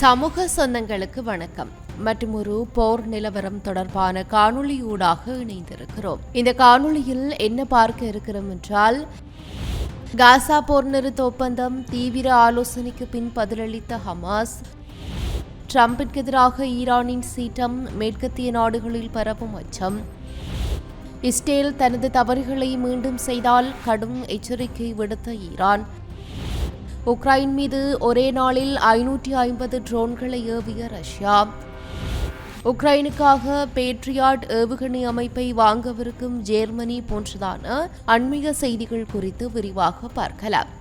சமூக சொந்தங்களுக்கு வணக்கம். மற்றும் ஒரு போர் நிலவரம் தொடர்பான காணொளியூடாக இணைந்திருக்கிறோம். இந்த காணொளியில் என்ன பார்க்க இருக்கிறோம் என்றால் காசா போர் நிறுத்த ஒப்பந்தம் தீவிர ஆலோசனைக்கு பின் பதிலளித்த ஹமாஸ் ட்ரம்பிற்கு எதிராக ஈரானின் சீட்டம் மேற்கத்திய நாடுகளில் பரவும் அச்சம். இஸ்ரேல் தனது தவறுகளை மீண்டும் செய்தால் கடும் எச்சரிக்கை விடுத்த ஈரான். உக்ரைன் மீது ஒரே நாளில் ஐநூற்றி ஐம்பது ட்ரோன்களை ஏவிய ரஷ்யா. உக்ரைனுக்காக பேட்ரியாட் ஏவுகணை அமைப்பை வாங்கவிருக்கும் ஜெர்மனி போன்றதான அண்மைய செய்திகள் குறித்து விரிவாக பார்க்கலாம்.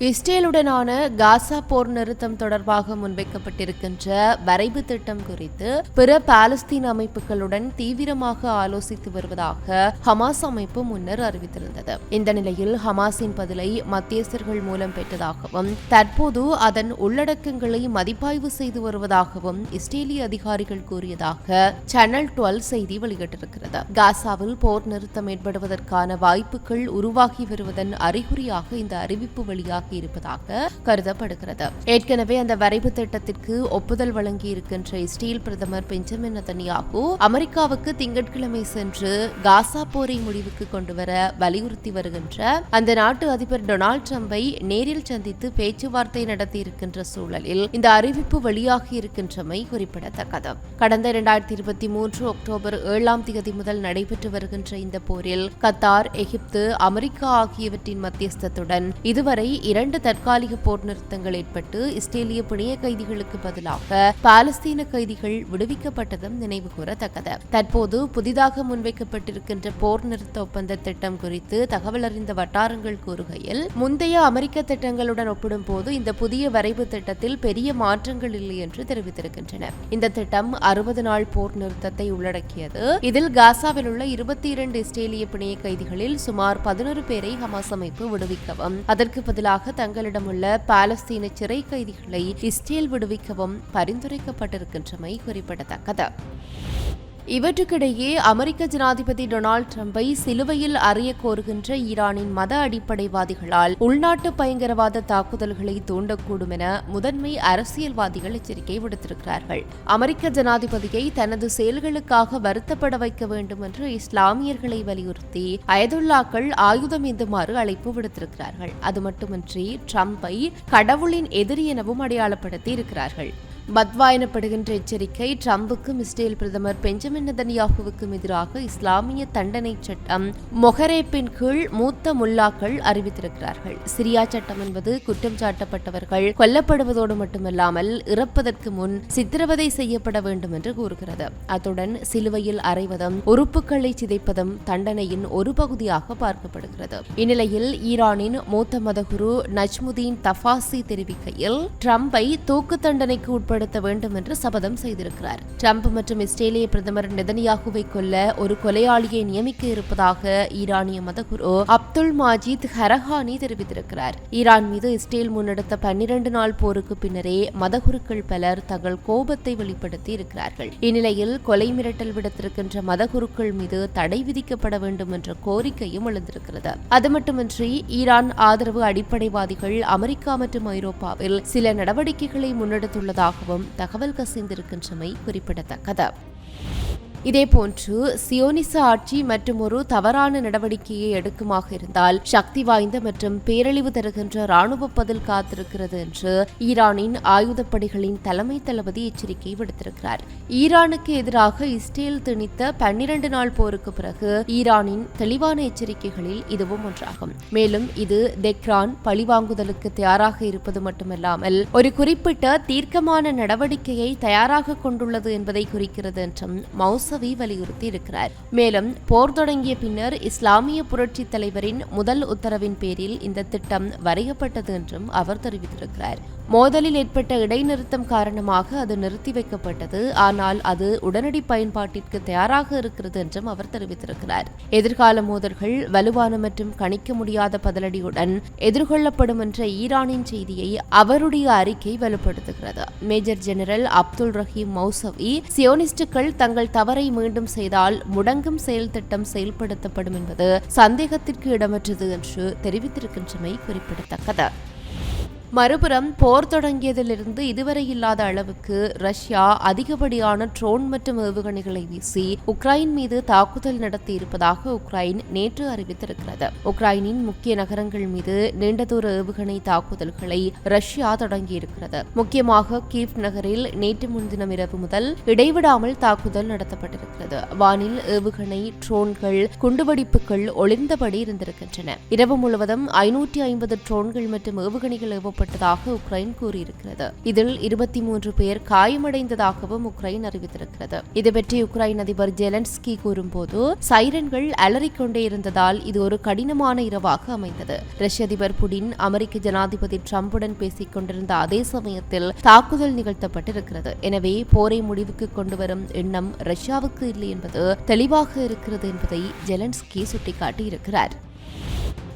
இஸ்ரேலுடனான காசா போர் நிறுத்தம் தொடர்பாக முன்வைக்கப்பட்டிருக்கின்ற வரைவு திட்டம் குறித்து பிற பாலஸ்தீன் அமைப்புகளுடன் தீவிரமாக ஆலோசித்து வருவதாக ஹமாஸ் அமைப்பு முன்னர் அறிவித்திருந்தது. இந்த நிலையில் ஹமாஸின் பதிலை மத்தியஸ்தர்கள் மூலம் பெற்றதாகவும் தற்போது அதன் உள்ளடக்கங்களை மதிப்பாய்வு செய்து வருவதாகவும் இஸ்ரேலிய அதிகாரிகள் கூறியதாக சேனல் டுவெல் செய்தி வெளியிட்டிருக்கிறது. காசாவில் போர் நிறுத்தம் ஏற்படுவதற்கான வாய்ப்புகள் உருவாகி வருவதன் அறிகுறியாக இந்த அறிவிப்பு வெளியாக இருப்பதாக கருதப்படுகிறது. ஏற்கனவே அந்த வரைவு திட்டத்திற்கு ஒப்புதல் வழங்கி இருக்கின்ற இஸ்ரேல் பிரதமர் பெஞ்சமின் நதன்யாகு அமெரிக்காவுக்கு திங்கட்கிழமை சென்று காசா போரை முடிவுக்கு கொண்டுவர வலியுறுத்தி வருகின்ற அந்த நாட்டு அதிபர் டொனால்டு டிரம்பை நேரில் சந்தித்து பேச்சுவார்த்தை நடத்தியிருக்கின்ற சூழலில் இந்த அறிவிப்பு வெளியாகி இருக்கின்றமை குறிப்பிடத்தக்கது. கடந்த இரண்டாயிரத்தி இருபத்தி மூன்று அக்டோபர் ஏழாம் தேதி முதல் நடைபெற்று வருகின்ற இந்த போரில் கத்தார் எகிப்து அமெரிக்கா ஆகியவற்றின் மத்தியஸ்தத்துடன் இதுவரை இரண்டு தற்காலிக போர் நிறுத்தங்கள் ஏற்பட்டு இஸ்ரேலிய பிணைய கைதிகளுக்கு பதிலாக பாலஸ்தீன கைதிகள் விடுவிக்கப்பட்டதும் நினைவு கூறத்தக்கது தற்போது புதிதாக முன்வைக்கப்பட்டிருக்கின்ற போர் நிறுத்த ஒப்பந்த திட்டம் குறித்து தகவல் அறிந்த வட்டாரங்கள் கூறுகையில் முந்தைய அமெரிக்க திட்டங்களுடன் ஒப்பிடும் போது இந்த புதிய வரைவு திட்டத்தில் பெரிய மாற்றங்கள் இல்லை என்று தெரிவித்திருக்கின்றன. இந்த திட்டம் அறுபது நாள் போர் நிறுத்தத்தை உள்ளடக்கியது. இதில் காசாவில் உள்ள இருபத்தி இரண்டு இஸ்ரேலிய பிணைய கைதிகளில் சுமார் பதினொரு பேரை ஹமாஸ் அமைப்பு விடுவிக்கவும் அதற்கு பதிலாக தங்களிடமுள்ள பாலஸ்தீன சிறை கைதிகளை இஸ்ரேல் விடுவிக்கவும் பரிந்துரைக்கப்பட்டிருக்கின்றமை குறிப்பிடத்தக்கது. இவற்றுக்கிடையே அமெரிக்க ஜனாதிபதி டொனால்டு டிரம்பை சிலுவையில் அறிய கோருகின்ற ஈரானின் மத அடிப்படைவாதிகளால் உள்நாட்டு பயங்கரவாத தாக்குதல்களை தூண்டக்கூடும் என முதன்மை அரசியல்வாதிகள் எச்சரிக்கை விடுத்திருக்கிறார்கள். அமெரிக்க ஜனாதிபதியை தனது செயல்களுக்காக வருத்தப்பட வைக்க வேண்டும் என்று இஸ்லாமியர்களை வலியுறுத்தி அயதுல்லாக்கள் ஆயுதம் ஏந்துமாறு அழைப்பு விடுத்திருக்கிறார்கள். அது மட்டுமின்றி டிரம்பை கடவுளின் எதிரி எனவும் அடையாளப்படுத்தி இருக்கிறார்கள் பத்வா எனப்படுகின்ற எச்சரிக்கை ட்ரம்புக்கும் இஸ்ரேல் பிரதமர் பெஞ்சமின் நதன்யாகுவுக்கும் எதிராக இஸ்லாமிய தண்டனை சட்டம் மொஹரேப்பின் கீழ் மூத்த முல்லாக்கள் அறிவித்திருக்கிறார்கள். சிரியா சட்டம் என்பது குற்றம் சாட்டப்பட்டவர்கள் கொல்லப்படுவதோடு மட்டுமல்லாமல் இறப்பதற்கு முன் சித்திரவதை செய்யப்பட வேண்டும் என்று கூறுகிறது. அத்துடன் சிலுவையில் அறைவதும் உறுப்புகளை சிதைப்பதும் தண்டனையின் ஒரு பகுதியாக பார்க்கப்படுகிறது. இந்நிலையில் ஈரானின் மூத்த மதகுரு நஜ்முதீன் தஃபாசி தெரிவிக்கையில் ட்ரம்பை தூக்கு தண்டனைக்கு உட்பட செயல்படுத்த வேண்டும் என்று சபதம் செய்திருக்கிறார். ட்ரம்ப் மற்றும் இஸ்ரேலிய பிரதமர் நெதனியாகுவை கொல்ல ஒரு கொலையாளியை நியமிக்க இருப்பதாக ஈரானிய மதகுரு அப்துல் மாஜித் ஹரஹானி தெரிவித்திருக்கிறார். ஈரான் மீது இஸ்ரேல் முன்னெடுத்த பன்னிரண்டு நாள் போருக்கு பின்னரே மதகுருக்கள் பலர் தங்கள் கோபத்தை வெளிப்படுத்தி இருக்கிறார்கள். இந்நிலையில் கொலை மிரட்டல் விடுத்திருக்கின்ற மதகுருக்கள் மீது தடை விதிக்கப்பட வேண்டும் என்ற கோரிக்கையும் எழுந்திருக்கிறது. அது மட்டுமின்றி ஈரான் ஆதரவு அடிப்படைவாதிகள் அமெரிக்கா மற்றும் ஐரோப்பாவில் சில நடவடிக்கைகளை முன்னெடுத்துள்ளதாக இருப்பதாகவும் தகவல் கசிந்திருக்கின்றமை குறிப்பிடத்தக்கது. இதேபோன்று சியோனிச ஆட்சி மற்றும் ஒரு தவறான நடவடிக்கையை எடுக்குமாக இருந்தால் சக்தி வாய்ந்த மற்றும் பேரழிவு தருகின்ற ராணுவ பதில் காத்திருக்கிறது என்று ஈரானின் ஆயுதப்படைகளின் தலைமை தளபதி எச்சரிக்கை விடுத்திருக்கிறார். ஈரானுக்கு எதிராக இஸ்ரேல் திணித்த பன்னிரண்டு நாள் போருக்கு பிறகு ஈரானின் தெளிவான எச்சரிக்கைகளில் இதுவும் ஒன்றாகும். மேலும் இது தெக்ரான் பழிவாங்குதலுக்கு தயாராக இருப்பது மட்டுமல்லாமல் ஒரு குறிப்பிட்ட தீர்க்கமான நடவடிக்கையை தயாராக கொண்டுள்ளது என்பதை குறிக்கிறது என்றும் மவுச மௌசவி வலியுறுத்தி இருக்கிறார் மேலும் போர் தொடங்கிய பின்னர் இஸ்லாமிய புரட்சி தலைவரின் முதல் உத்தரவின் பேரில் இந்த திட்டம் வரையப்பட்டது என்றும் அவர் தெரிவித்திருக்கிறார். மோதலில் ஏற்பட்ட இடைநிறுத்தம் காரணமாக அது நிறுத்தி வைக்கப்பட்டது. ஆனால் அது உடனடி பயன்பாட்டிற்கு தயாராக இருக்கிறது என்றும் அவர் தெரிவித்திருக்கிறார். எதிர்கால மோதல்கள் வலுவான மற்றும் கணிக்க முடியாத பதிலடியுடன் எதிர்கொள்ளப்படும் என்ற ஈரானின் செய்தியை அவருடைய அறிக்கை வலுப்படுத்துகிறது. Major general Abdul Rahim Mousavi சியோனிஸ்டுகள் தங்கள் தவறை மீண்டும் செய்தால் முடங்கும் செயல் திட்டம் செயல்படுத்தப்படும் என்பது சந்தேகத்திற்கு இடமற்றது என்று தெரிவித்திருக்கின்றமை குறிப்பிடத்தக்கது. மறுபுறம் போர் தொடங்கியதிலிருந்து இதுவரை இல்லாத அளவுக்கு ரஷ்யா அதிகப்படியான ட்ரோன் மற்றும் ஏவுகணைகளை வீசி உக்ரைன் மீது தாக்குதல் நடத்தி இருப்பதாக உக்ரைன் நேற்று அறிவித்திருக்கிறது. உக்ரைனின் முக்கிய நகரங்கள் மீது நீண்ட தூர ஏவுகணை தாக்குதல்களை ரஷ்யா தொடங்கியிருக்கிறது. முக்கியமாக கீவ் நகரில் நேற்று முன்தினம் இரவு முதல் இடைவிடாமல் தாக்குதல் நடத்தப்பட்டிருக்கிறது. வானில் ஏவுகணை ட்ரோன்கள் குண்டுவெடிப்புகள் ஒளிர்ந்தபடி இருந்திருக்கின்றன. இரவு முழுவதும் ஐநூற்றி ஐம்பது ட்ரோன்கள் மற்றும் ஏவுகணைகள் ஏற்பட்டதாக உக்ரைன் கூறியிருக்கிறது. இதில் இருபத்தி மூன்று பேர் காயமடைந்ததாகவும் உக்ரைன் அறிவித்திருக்கிறது. இதுபற்றி உக்ரைன் அதிபர் ஜெலன்ஸ்கி கூறும்போது சைரன்கள் அலறிக்கொண்டே இருந்ததால் இது ஒரு கடினமான இரவாக அமைந்தது. ரஷ்ய அதிபர் புடின் அமெரிக்க ஜனாதிபதி ட்ரம்புடன் பேசிக் கொண்டிருந்த அதே சமயத்தில் தாக்குதல் நிகழ்த்தப்பட்டிருக்கிறது. எனவே போரை முடிவுக்கு கொண்டு வரும் எண்ணம் ரஷ்யாவுக்கு இல்லை என்பது தெளிவாக இருக்கிறது என்பதை ஜெலன்ஸ்கி சுட்டிக்காட்டியிருக்கிறார்.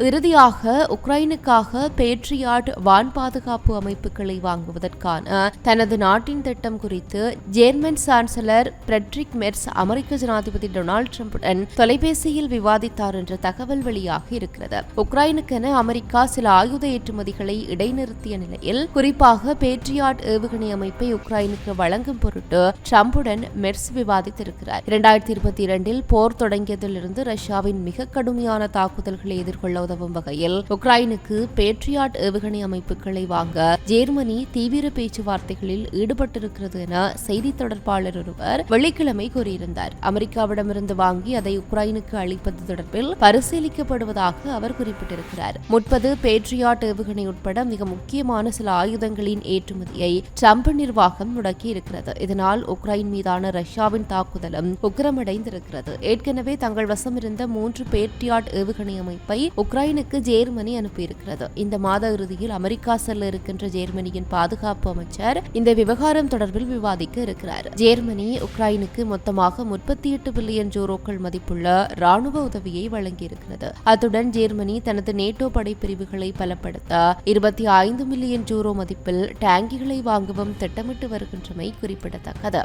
இறுதியாக உக்ரைனுக்காக பேட்ரியாட் வான் பாதுகாப்பு அமைப்புகளை வாங்குவதற்கான தனது நாட்டின் திட்டம் குறித்து ஜேர்மன் சான்சலர் பிரெட்ரிக் மெர்ஸ் அமெரிக்க ஜனாதிபதி டொனால்டு டிரம்புடன் தொலைபேசியில் விவாதித்தார் என்ற தகவல் வெளியாகி இருக்கிறது. உக்ரைனுக்கென அமெரிக்கா சில ஆயுத ஏற்றுமதிகளை இடைநிறுத்திய நிலையில் குறிப்பாக பேட்ரியாட் ஏவுகணை அமைப்பை உக்ரைனுக்கு வழங்கும் பொருட்டு டிரம்புடன் மெர்ஸ் விவாதித்திருக்கிறார். இரண்டாயிரத்தி இருபத்தி இரண்டில் போர் தொடங்கியதிலிருந்து ரஷ்யாவின் மிக கடுமையான தாக்குதல்களை எதிர்கொள்ள உதவும் வகையில் உக்ரைனுக்கு பேட்ரியாட் ஏவுகணை அமைப்புகளை வாங்க ஜெர்மனி தீவிர பேச்சுவார்த்தைகளில் ஈடுபட்டிருக்கிறது என செய்தி தொடர்பாளர் ஒருவர் வெள்ளிக்கிழமை கூறியிருந்தார். அமெரிக்காவிடமிருந்து வாங்கி அதை உக்ரைனுக்கு அளிப்பது தொடர்பில் பரிசீலிக்கப்படுவதாக அவர் குறிப்பிட்டிருக்கிறார். முப்பது பேட்ரியாட் ஏவுகணை உட்பட மிக முக்கியமான சில ஆயுதங்களின் ஏற்றுமதியை டிரம்ப் நிர்வாகம் முடக்கியிருக்கிறது. இதனால் உக்ரைன் மீதான ரஷ்யாவின் தாக்குதலும் உக்கிரமடைந்திருக்கிறது. ஏற்கனவே தங்கள் வசம் இருந்த மூன்று பேட்ரியாட் ஏவுகணை அமைப்பை உக்ரைன் உக்ரைனுக்கு ஜேர்மனி அனுப்பியிருக்கிறது. இந்த மாத இறுதியில் அமெரிக்கா செல்ல இருக்கின்ற ஜேர்மனியின் பாதுகாப்பு அமைச்சர் இந்த விவகாரம் தொடர்பில் விவாதிக்க இருக்கிறார். ஜேர்மனி உக்ரைனுக்கு மொத்தமாக முப்பத்தி எட்டு பில்லியன் ஜூரோக்கள் மதிப்புள்ள ராணுவ உதவியை வழங்கியிருக்கிறது. அத்துடன் ஜேர்மனி தனது நேட்டோ படைப்பிரிவுகளை பலப்படுத்த இருபத்தி ஐந்து மில்லியன் ஜூரோ மதிப்பில் டேங்கிகளை வாங்கவும் திட்டமிட்டு வருகின்றமை குறிப்பிடத்தக்கது.